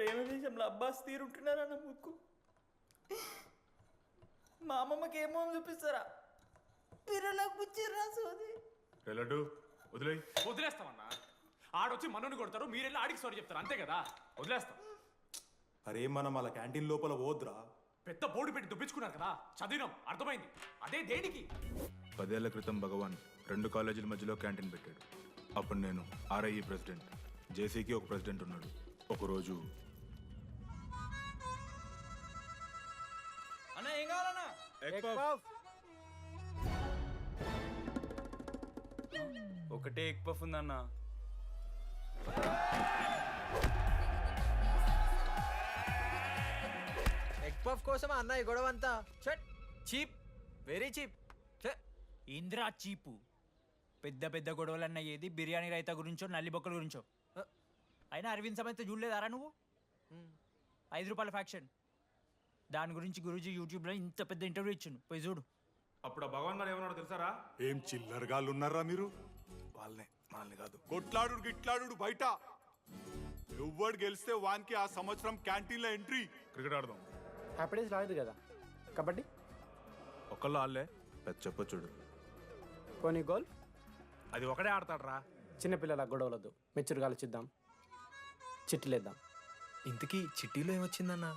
ప్రేమ దేశంలో అబ్బాస్ తీరుంటున్నారా నా ముక్కు? మా అమ్మమ్మకి ఏమో చూపిస్తారా? పిల్లలకు పుచ్చిర్రా సోది. లడ్డు వదిలేయ్. వదిలేస్తామన్నా. ఆడొచ్చి మనోని కొడతారు మీరెళ్ళి ఆడికి సారీ చెప్తారు అంతే కదా? వదిలేస్తాం. అరే మనం అలా క్యాంటీన్ లోపల పోద్రా పెద్ద బోర్డు పెట్టి దుబ్బించుకున్నారు కదా? చదివినాం అర్థమైంది. అదే దేనికి? పదేళ్ళ క్రితం భగవాన్ రెండు కాలేజీల మధ్యలో క్యాంటీన్ పెట్టాడు. అప్పుడు నేను ఆర్ఐఈ ప్రెసిడెంట్ జేసీకి ఒక ప్రెసిడెంట్ ఉన్నాడు. ఒకరోజు కావాలన్నా ఒకటే ఎగ్ పఫ్ ఉందన్న. ఎగ్ పఫ్ కోసం అన్న ఈ గొడవ అంతా చట్ చీప్ వెరీ చీప్. ఇంద్రా చీపు. పెద్ద పెద్ద గొడవలన్న ఏది బిర్యానీ రైతా గురించో నల్లి బొక్కల గురించో? అయినా అరవింద్ సమేత చూడలేదారా నువ్వు? ఐదు రూపాయల ఫ్యాక్షన్. దాని గురించి గురూజీ యూట్యూబ్లో ఇంత పెద్ద ఇంటర్వ్యూ ఇచ్చిండు. పోయి చూడు. అప్పుడు ఆ భగవాన్ గారు ఏమన్నాడు తెలుసారా? ఏం చిల్లరగాళ్ళు ఉన్నారా మీరు? వాళ్ళనే మనల్ని కాదు. కొట్లాడు గిట్లాడు బయట. ఎవ్వడు గెలిస్తే వానికి ఆ సంవత్సరం క్యాంటీన్లో ఎంట్రీ. క్రికెట్ ఆడదాం. హ్యాపీడేస్ రాలేదు కదా. కబడ్డీ? ఒకళ్ళు ఆడలే. పెద్ద చెప్పొచ్చుడు పోనీ గోల్? అది ఒకడే ఆడతాడ్రా. చిన్నపిల్లల గొడవలొద్దు. మెచ్యూర్గా ఆలోచిద్దాం చిట్టిలేద్దాం. ఇంతకీ చిట్టీలో ఏమొచ్చిందన్న?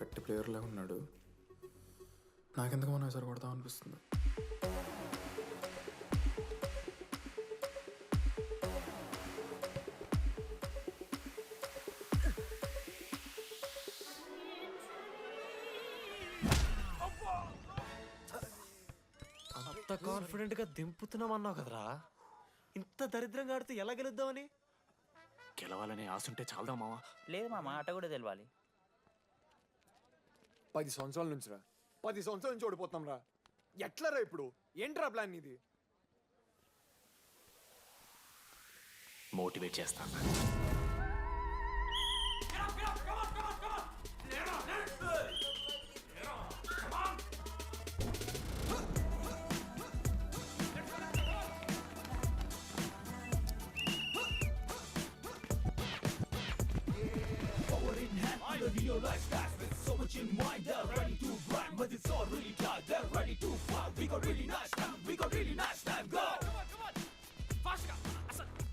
గట్టి ప్లేయర్ లాగా ఉన్నాడు. నాకెందుకు మనం ఈసారి కొడతాం అనిపిస్తుంది. అంత కాన్ఫిడెంట్గా దింపుతున్నాం అన్నావు కదరా. ఇంత దరిద్రంగా ఆడితే ఎలా గెలుద్దామని? గెలవాలనే ఆశ ఉంటే చాలదా మావా? లేదు మామ ఆట కూడా తెలవాలి. పది సంవత్సరాల నుంచి రా పది సంవత్సరాల నుంచి ఓడిపోతాం రా ఎట్లా రా ఇప్పుడు? ఏంట్రా ప్లాన్ ఇది మోటివేట్ చేస్తాను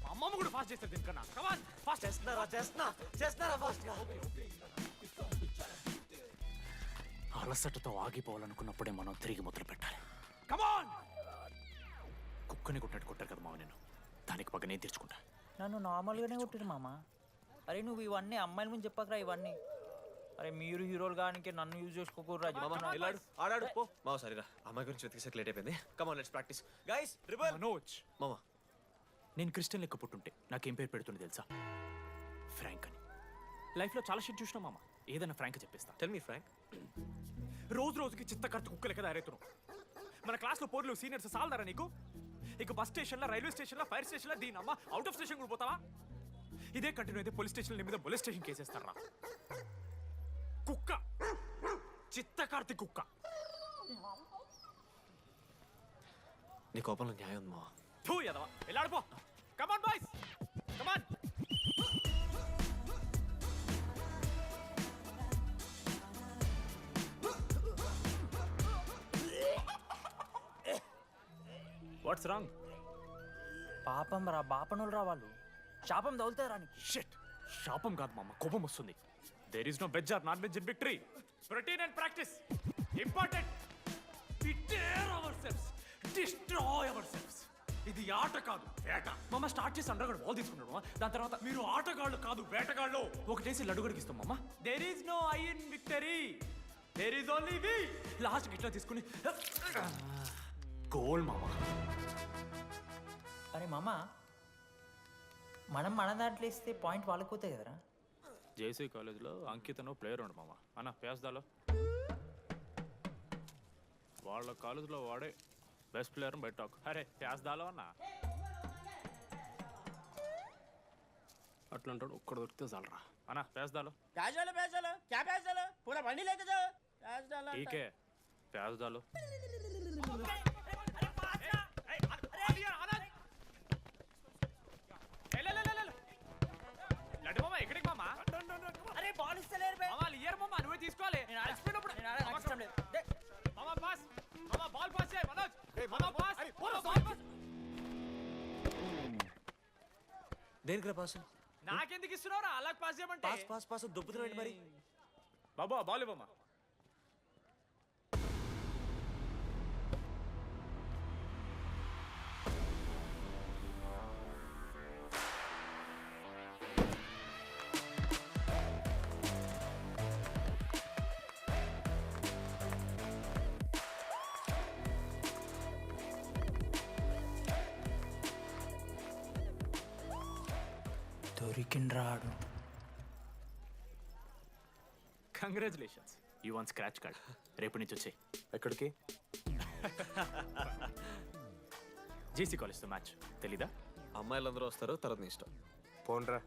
అమ్మమ్మ కూడా ఫాస్ట్ చేస్తారు దీనికన్నా కమాన్ ఫాస్ట్ చేస్తున్నారా చేస్తున్నా? చేస్తున్నారా ఫాస్ట్గా? అలసటతో ఆగిపోవాలనుకున్నప్పుడే మనం తిరిగి మొదలు పెట్టాలి. కమాన్ కుక్కని కొట్టినట్టు కొట్టారు కదా మావ నేను దానికి పక్క నేను తెచ్చుకుంటా? నన్ను నార్మల్గానే కొట్టిరు మామ. అరే నువ్వు ఇవన్నీ అమ్మాయిల ముందు చెప్పకరా ఇవన్నీ. అరే మీరు హీరోలు కానీ నన్ను యూజ్ చేసుకోకూడరా ఆడాడు పో. మామ సరిరా. అమ్మాయి గురించి వెతికేసరికి లేట్ అయిపోయింది. Come on let's practise guys rebel Manoj. మామ. నేను క్రిస్టియన్ లెక్క పుట్టుంటే నాకేం పేరు పెడుతుంది తెలుసా? ఫ్రాంక్ అని. లైఫ్లో చాలా షిట్ చూసినా మామ. ఏదైనా ఫ్రాంక్ చెప్పేస్తా. టెల్ మీ ఫ్రాంక్ రోజు రోజుకి చిత్తకర్త కుక్క లెక్క తయారవుతున్నావు. మన క్లాస్లో పోర్లు సీనియర్స్ సాలదారా నీకు? ఇక బస్ స్టేషన్లో రైల్వే స్టేషన్లో ఫైర్ స్టేషన్లో దీని అమ్మ అవుట్ ఆఫ్ స్టేషన్ కూడా పోతావా? ఇదే కంటిన్యూ అయితే పోలీస్ స్టేషన్ మీద పోలీస్ స్టేషన్ కేసేస్తారా కుక్క. చిత్తకార్తి కుక్క. నీ కోపంలో న్యాయం ఉంది మామ థూ ఎదవా వెళ్ళాడిపో. Come on boys come on what's wrong పాపం రా బాపనులు రా వాళ్ళు. శాపం తగులుతారా నీకు. షిట్ శాపం కాదు మామ కోపం వస్తుంది. There is no veg or non veg in victory protein and practice important prepare our cells destroy our cells ఇది ఆట కాదు వేట. మమ్మ స్టార్ట్ చేసి అండర్గడ్ బాల్ తీసుకున్నాడు దాని తర్వాత మీరు ఆటగాళ్ళు కాదు వేటగాళ్ళు. ఒకటేసి లడ్డుగడికి ఇస్తాం మమ్మ there is no I in victory there is only we last ఇట్లా తీసుకుని. గోల్ మామ. అరే మామ. మనం మన దాంట్లో ఇస్తే పాయింట్ వాళ్ళకి పోతాయి కదరా? జేసీ కాలేజ్లో అంకితను ప్లేయర్ ఉండు మామ. అన్న పేస్తాలో వాళ్ళ కాలేజ్లో వాడే బెస్ట్ ప్లేయర్ బయట అరే పేస్తాలో అన్న. అట్లాంటాడు ఒక్కడ దొరికితే చాలరా. అన్న పేస్తాలో ప్యాజాలు ప్యాజాలు క్యా ప్యాజాలు పూరా బండి లేదు పేస్తాలో తీసుకోవాలి నేను అలసిపోయినప్పుడు నేను ఆడ నాకు ఇష్టం లేదు. దే. మామ పాస్ మామ బాల్ పాస్ చేయి మనోజ్. మామ పాస్ మామ బాల్ పాస్ దేనికి పాస్? నాకెందుకు ఇస్తున్నావురా? అలా పాస్ చేయమంటే. పాస్ పాస్ పాస్ దొబ్బుతున్నాడు మరి? బాబు ఆ బాల్ ఇవ్వమ్మా. దొరికిండ్రాడు congratulations you won scratch card రేపు నుంచి వచ్చాయి. ఎక్కడికి? జేసీ కాలేజ్తో మ్యాచ్ తెలీదా? అమ్మాయిలందరూ వస్తారు తర్వాత నీ ఇష్టం. పోన్రా.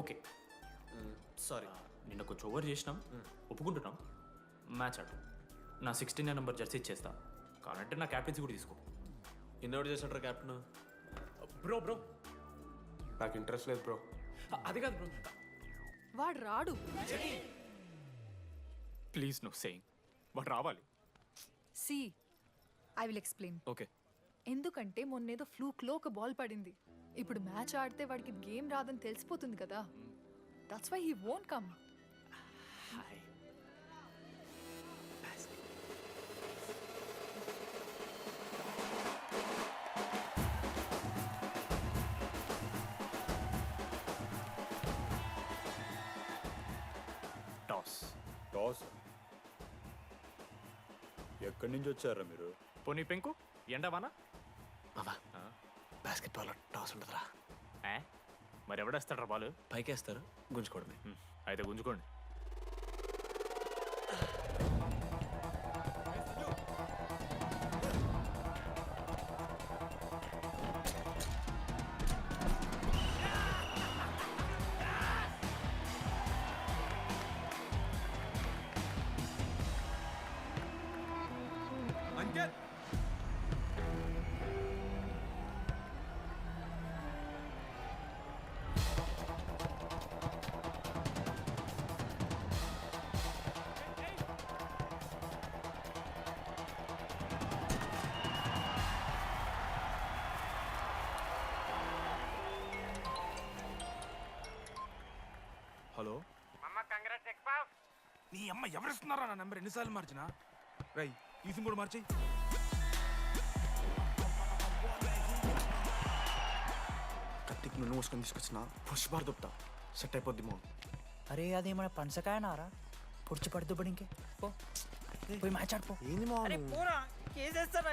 ఓకే సారీ నిన్న కొంచెం ఓవర్ చేసినాం. ఒప్పుకుంటున్నాం. మ్యాచ్ ఆడు నా సిక్స్టీన్ నెంబర్ జెర్సీ ఇచ్చేస్తా. కావాలంటే నా క్యాప్టెన్సీ కూడా తీసుకో. ఇన్నోటి చేసినట్టు కెప్టెన్ బ్రో బ్రో నాకు ఇంట్రెస్ట్ లేదు బ్రో అది కాదు బ్రో వాడు రాడు. ప్లీజ్ నో సేయింగ్ బట్ రావాలి. See I will explain okay ఎందుకంటే మొన్నేదో ఫ్లూక్లో ఒక బాల్ పడింది. ఇప్పుడు మ్యాచ్ ఆడితే వాడికి గేమ్ రాదని తెలిసిపోతుంది కదా. That's why he won't come toss ఎక్కడి నుంచి వచ్చారా మీరు? పోనీ పెంకు ఎండవానా మామా బాస్కెట్ బాల్ టాస్ ఉంటుందిరా. ఏ? మరి ఎవడేస్తాడ్రా బాలు? పైకేస్తారు గుంజుకోవడమే. హ్మ్, అయితే గుంజుకోండి. నీ అమ్మ ఎవరిస్తున్నారా నా నెంబర్ ఎన్నిసార్లు మార్చినా? రై ఈ సిమ్ కూడా మార్చేయి. కత్తికి నువ్వు మోసుకొని తీసుకొచ్చిన ఫస్ట్ బార్ దొప్తా సెట్ అయిపోద్ది మో అరే అదేమైనా పనసకాయనారా? పొడిచి పడుతుబడి ఇంకే. పోయి మ్యాచ్ ఆడిపో ఏంది పోరా. కేసేస్తారా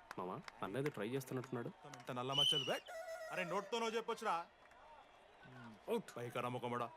మామా అన్నది ట్రై చేస్తున్నట్టున్నాడు. ఇంత నల్ల మచ్చలు బెట్ అరే నోట్తోనో చెప్పొచ్చురా. అవుట్ పైకరా ముఖమడా